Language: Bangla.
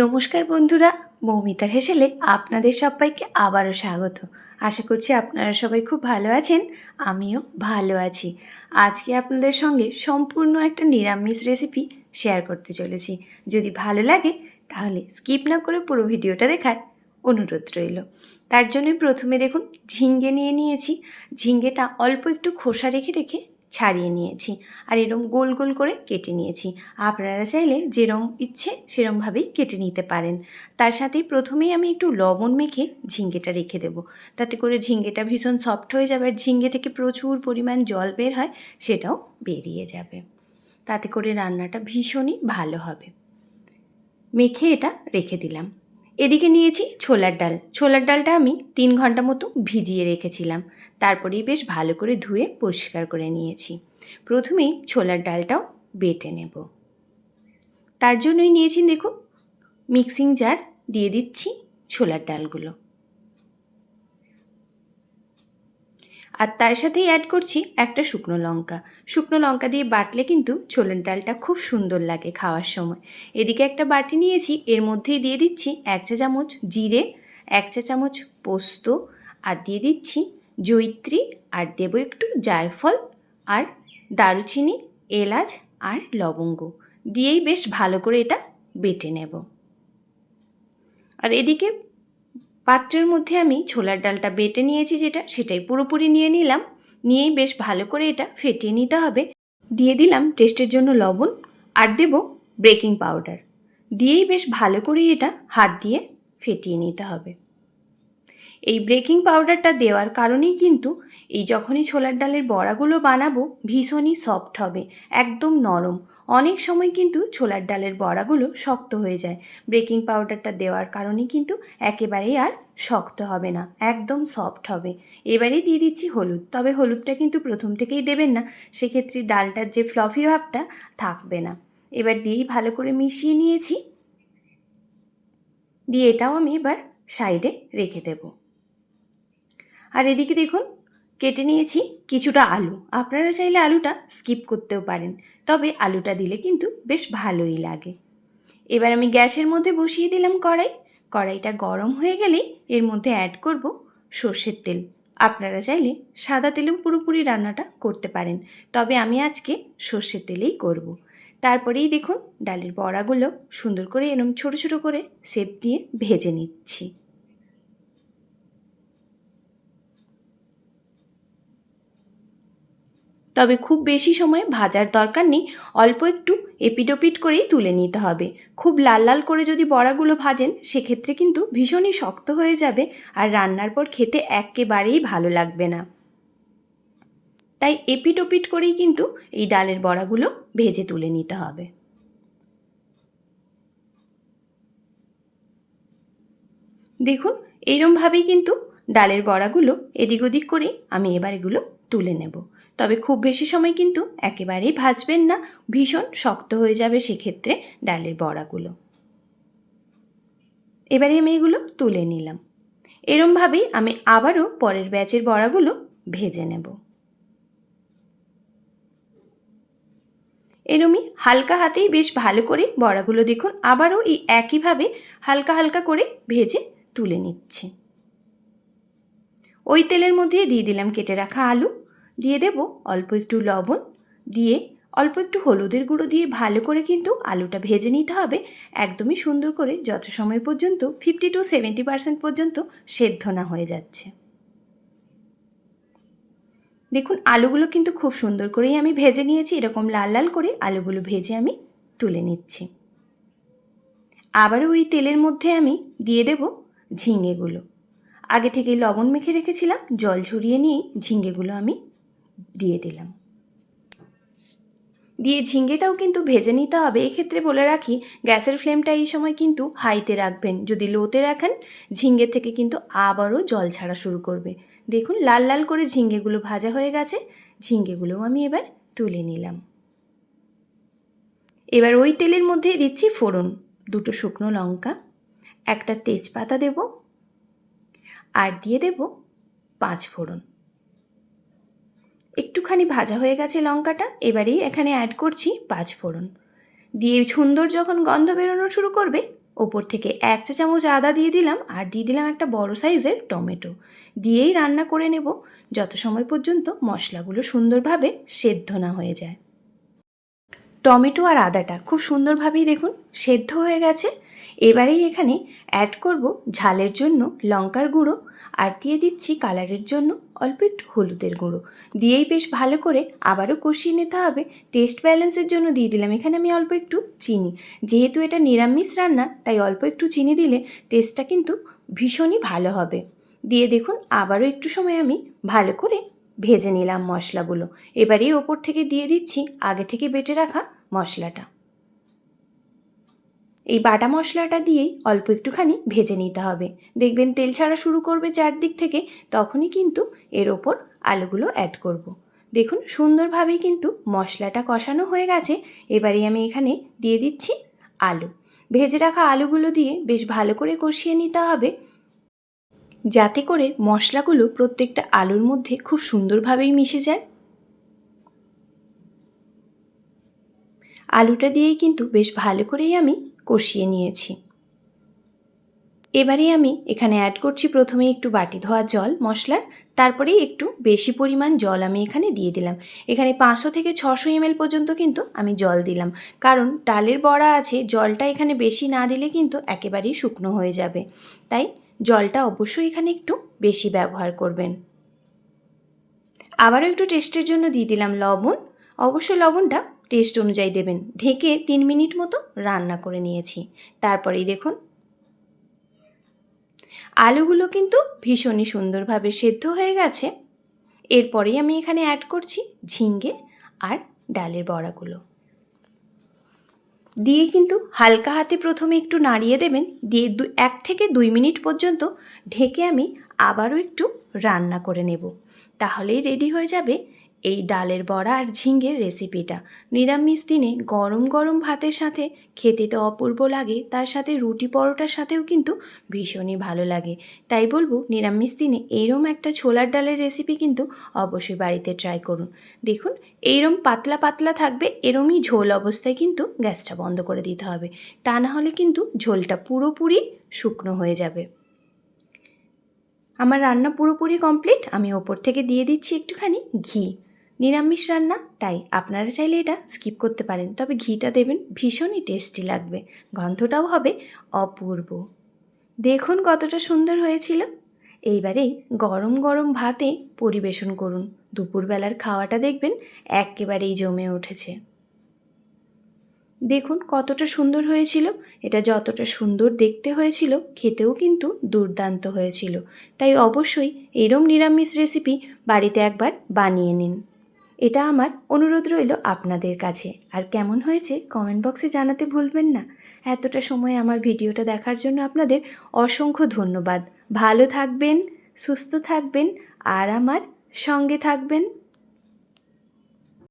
নমস্কার বন্ধুরা, মৌমিতার হেসেলে আপনাদের সবাইকে আবারও স্বাগত। আশা করছি আপনারা সবাই খুব ভালো আছেন, আমিও ভালো আছি। আজকে আপনাদের সঙ্গে সম্পূর্ণ একটা নিরামিষ রেসিপি শেয়ার করতে চলেছি। যদি ভালো লাগে, তাহলে স্কিপ না করে পুরো ভিডিওটা দেখার অনুরোধ রইল। তার জন্য প্রথমে দেখুন, ঝিঙ্গে নিয়ে নিয়েছি। ঝিঙ্গেটা অল্প একটু খোসা রেখে রেখে ছাড়িয়ে নিয়েছি। আর এরম গোল গোল করে কেটে নিয়েছি। আপনারা চাইলে যেরম ইচ্ছে সেরমভাবেই কেটে নিতে পারেন। তার সাথেই প্রথমেই আমি একটু লবণ মেখে ঝিঙ্গেটা রেখে দেবো। তাতে করে ঝিঙ্গেটা ভীষণ সফট হয়ে যাবে আর ঝিঙ্গে থেকে প্রচুর পরিমাণ জল বের হয় সেটাও বেরিয়ে যাবে। তাতে করে রান্নাটা ভীষণই ভালো হবে। মেখে এটা রেখে দিলাম। এদিকে নিয়েছি ছোলার ডাল। ছোলার ডালটা আমি তিন ঘণ্টা মতো ভিজিয়ে রেখেছিলাম। তারপরেই বেশ ভালো করে ধুয়ে পরিষ্কার করে নিয়েছি। প্রথমেই ছোলার ডালটাও বেটে নেব। তার জন্যই নিয়েছি, দেখো মিক্সিং জার দিয়ে দিচ্ছি ছোলার ডালগুলো। আর তার সাথেই অ্যাড করছি একটা শুকনো লঙ্কা। শুকনো লঙ্কা দিয়ে বাটলে কিন্তু ছোলার ডালটা খুব সুন্দর লাগে খাওয়ার সময়। এদিকে একটা বাটি নিয়েছি, এর মধ্যেই দিয়ে দিচ্ছি এক চা চামচ জিরে, এক চা চামচ পোস্ত আর দিয়ে দিচ্ছি জৈত্রী আর দেবো একটু জায়ফল আর দারুচিনি, এলাচ আর লবঙ্গ। দিয়েই বেশ ভালো করে এটা বেটে নেব। আর এদিকে পাত্রের মধ্যে আমি ছোলার ডালটা বেটে নিয়েছি যেটা, সেটাই পুরোপুরি নিয়ে নিলাম। নিয়েই বেশ ভালো করে এটা ফেটিয়ে নিতে হবে। দিয়ে দিলাম টেস্টের জন্য লবণ আর দেব বেকিং পাউডার। দিয়েই বেশ ভালো করে এটা হাত দিয়ে ফেটিয়ে নিতে হবে। এই বেকিং পাউডারটা দেওয়ার কারণেই কিন্তু এই যখনই ছোলার ডালের বড়াগুলো বানাবো ভীষণই সফট হবে, একদম নরম। অনেক সময় কিন্তু ছোলার ডালের বড়াগুলো শক্ত হয়ে যায়। বেকিং পাউডারটা দেওয়ার কারণে কিন্তু একেবারেই আর শক্ত হবে না, একদম সফট হবে। এবারে দিয়ে দিচ্ছি হলুদ, তবে হলুদটা কিন্তু প্রথম থেকেই দেবেন না, সেক্ষেত্রে ডালটার যে ফ্লফি ভাবটা থাকবে না। এবার দিয়েই ভালো করে মিশিয়ে নিয়েছি। দিয়ে এটাও আমি এবার সাইডে রেখে দেবো। আর এদিকে দেখুন কেটে নিয়েছি কিছুটা আলু। আপনারা চাইলে আলুটা স্কিপ করতেও পারেন, তবে আলুটা দিলে কিন্তু বেশ ভালোই লাগে। এবার আমি গ্যাসের মধ্যে বসিয়ে দিলাম কড়াই। কড়াইটা গরম হয়ে গেলেই এর মধ্যে অ্যাড করব সর্ষের তেল। আপনারা চাইলে সাদা তেলেও পুরোপুরি রান্নাটা করতে পারেন, তবে আমি আজকে সর্ষের তেলেই করব। তারপরেই দেখুন, ডালের বড়াগুলো সুন্দর করে এরম ছোটো ছোটো করে শেপ দিয়ে ভেজে নিচ্ছি। তবে খুব বেশি সময় ভাজার দরকার নেই। অল্প একটু এপিডোপিট করেই তুলে নিতে হবে। খুব লাল লাল করে যদি বড়াগুলো ভাজেন, সেক্ষেত্রে কিন্তু ভীষণই শক্ত হয়ে যাবে আর রান্নার পর খেতে একেবারেই ভালো লাগবে না। তাই এপিটোপিট করেই কিন্তু এই ডালের বড়াগুলো ভেজে তুলে নিতে হবে। দেখুন, এইরমভাবেই কিন্তু ডালের বড়াগুলো এদিক ওদিক করেই আমি এবার এগুলো তুলে নেব। তবে খুব বেশি সময় কিন্তু একেবারেই ভাজবেন না। ভীষণ শক্ত হয়ে যাবে সেক্ষেত্রে ডালের বড়াগুলো। এবারে আমি এগুলো তুলে নিলাম। এরমভাবেই আমি আবারও পরের ব্যাচের বড়াগুলো ভেজে নেব। এরমই হালকা হাতেই বেশ ভালো করে বড়াগুলো দেখুন, আবারও এই একইভাবে হালকা হালকা করে ভেজে তুলে নিচ্ছি। ওই তেলের মধ্যে দিয়ে দিলাম কেটে রাখা আলু। দিয়ে দেব অল্প একটু লবণ, দিয়ে অল্প একটু হলুদের গুঁড়ো দিয়ে ভালো করে কিন্তু আলুটা ভেজে নিতে হবে। একদমই সুন্দর করে যত সময় পর্যন্ত ফিফটি টু সেভেন্টি পার্সেন্ট পর্যন্ত সেদ্ধ না হয়ে যাচ্ছে। দেখুন, আলুগুলো কিন্তু খুব সুন্দর করেই আমি ভেজে নিয়েছি। এরকম লাল লাল করে আলুগুলো ভেজে আমি তুলে নিচ্ছি। আবারও ওই তেলের মধ্যে আমি দিয়ে দেব ঝিঙেগুলো। আগে থেকে লবণ মেখে রেখেছিলাম, জল ঝরিয়ে নিয়েই ঝিঙ্গেগুলো আমি দিয়ে দিলাম। দিয়ে ঝিঙ্গেটাও কিন্তু ভেজে নিতে হবে। এক্ষেত্রে বলে রাখি, গ্যাসের ফ্লেমটা এই সময় কিন্তু হাইতে রাখবেন। যদি লোতে রাখেন, ঝিঙ্গে থেকে কিন্তু আবারও জল ছাড়া শুরু করবে। দেখুন, লাল লাল করে ঝিঙ্গেগুলো ভাজা হয়ে গেছে। ঝিঙ্গেগুলোও আমি এবার তুলে নিলাম। এবার ওই তেলের মধ্যেই দিচ্ছি ফোড়ন, দুটো শুকনো লঙ্কা, একটা তেজপাতা দেব, আর দিয়ে দেব পাঁচ ফোড়ন। একটুখানি ভাজা হয়ে গেছে লঙ্কাটা, এবারেই এখানে অ্যাড করছি পাঁচ ফোড়ন। দিয়ে সুন্দর যখন গন্ধ বেরোনো শুরু করবে, ওপর থেকে এক চা চামচ আদা দিয়ে দিলাম আর দিয়ে দিলাম একটা বড় সাইজের টমেটো। দিয়েই রান্না করে নেব, যত সময় পর্যন্ত মশলাগুলো সুন্দরভাবে সেদ্ধ না হয়ে যায়। টমেটো আর আদাটা খুব সুন্দরভাবেই দেখুন, সেদ্ধ হয়ে গেছে। এবারেই এখানে অ্যাড করব ঝালের জন্য লঙ্কার গুঁড়ো আর দিয়ে দিচ্ছি কালারের জন্য অল্প একটু হলুদের গুঁড়ো। দিয়েই বেশ ভালো করে আবারও কষিয়ে নিতে হবে। টেস্ট ব্যালেন্সের জন্য দিয়ে দিলাম। এখানে আমি অল্প একটু চিনি। যেহেতু এটা নিরামিষ রান্না, তাই অল্প একটু চিনি দিলে টেস্টটা কিন্তু ভীষণই ভালো হবে। দিয়ে দেখুন, আবারও একটু সময় আমি ভালো করে ভেজে নিলাম মশলাগুলো। এবারেই ওপর থেকে দিয়ে দিচ্ছি আগে থেকে বেটে রাখা মশলাটা। এই বাটা মশলাটা দিয়েই অল্প একটুখানি ভেজে নিতে হবে। দেখবেন তেল ছাড়া শুরু করবে চারদিক থেকে, তখনই কিন্তু এর ওপর আলুগুলো অ্যাড করব। দেখুন, সুন্দরভাবেই কিন্তু মশলাটা কষানো হয়ে গেছে। এবারে আমি এখানে দিয়ে দিচ্ছি আলু। ভেজে রাখা আলুগুলো দিয়ে বেশ ভালো করে কষিয়ে নিতে হবে। যাতে করে মশলাগুলো প্রত্যেকটা আলুর মধ্যে খুব সুন্দরভাবেই মিশে যায়। আলুটা দিয়েই কিন্তু বেশ ভালো করেই আমি কষিয়ে নিয়েছি। এবারে আমি এখানে অ্যাড করছি প্রথমে একটু বাটি ধোয়া জল মশলার তারপরেই একটু বেশি পরিমাণ জল আমি এখানে দিয়ে দিলাম। এখানে পাঁচশো থেকে ছশো এমএল পর্যন্ত কিন্তু আমি জল দিলাম। কারণ ডালের বড়া আছে, জলটা এখানে বেশি না দিলে কিন্তু একেবারেই শুকনো হয়ে যাবে। তাই জলটা অবশ্যই এখানে একটু বেশি ব্যবহার করবেন। আবারও একটু টেস্টের জন্য দিয়ে দিলাম লবণ। অবশ্য লবণটা টেস্ট অনুযায়ী দেবেন। ঢেকে তিন মিনিট মতো রান্না করে নিয়েছি। তারপরেই দেখুন। আলুগুলো কিন্তু ভীষণই সুন্দরভাবে সেদ্ধ হয়ে গেছে। এরপরেই আমি এখানে অ্যাড করছি ঝিঙ্গে আর ডালের বড়াগুলো। দিয়ে কিন্তু হালকা হাতে প্রথমে একটু নাড়িয়ে দেবেন। দিয়ে দু, এক থেকে দুই মিনিট পর্যন্ত ঢেকে আমি আবারও একটু রান্না করে নেব। তাহলেই রেডি হয়ে যাবে এই ডালের বড়া আর ঝিঙ্গের রেসিপিটা নিরামিষ দিনে গরম গরম ভাতের সাথে খেতে তো অপূর্ব লাগে, তার সাথে রুটি পরোটার সাথেও কিন্তু ভীষণই ভালো লাগে। তাই বলব, নিরামিষ দিনে এইরম একটা ছোলার ডালের রেসিপি কিন্তু অবশ্যই বাড়িতে ট্রাই করুন। দেখুন, এইরম পাতলা পাতলা থাকবে, এরমই ঝোল অবস্থায় কিন্তু গ্যাসটা বন্ধ করে দিতে হবে। তা না হলে কিন্তু ঝোলটা পুরোপুরি শুকনো হয়ে যাবে। আমার রান্না পুরোপুরি কমপ্লিট আমি ওপর থেকে দিয়ে দিচ্ছি একটুখানি ঘি। নিরামিষ রান্না, তাই আপনারা চাইলে এটা স্কিপ করতে পারেন। তবে ঘিটা দেবেন, ভীষণই টেস্টি লাগবে। গন্ধটাও হবে অপূর্ব। দেখুন কতটা সুন্দর হয়েছিল। এইবারেই গরম গরম ভাতে পরিবেশন করুন। দুপুরবেলার খাওয়াটা দেখবেন একেবারেই জমে উঠেছে। দেখুন কতটা সুন্দর হয়েছিল। এটা যতটা সুন্দর দেখতে হয়েছিল, খেতেও কিন্তু দুর্দান্ত হয়েছিল। তাই অবশ্যই এরম নিরামিষ রেসিপি বাড়িতে একবার বানিয়ে নিন। এটা আমার অনুরোধ রইল আপনাদের কাছে। আর কেমন হয়েছে কমেন্ট বক্সে জানাতে ভুলবেন না। এতটা সময় আমার ভিডিওটা দেখার জন্য আপনাদের অসংখ্য ধন্যবাদ। ভালো থাকবেন, সুস্থ থাকবেন, আর আমার সঙ্গে থাকবেন।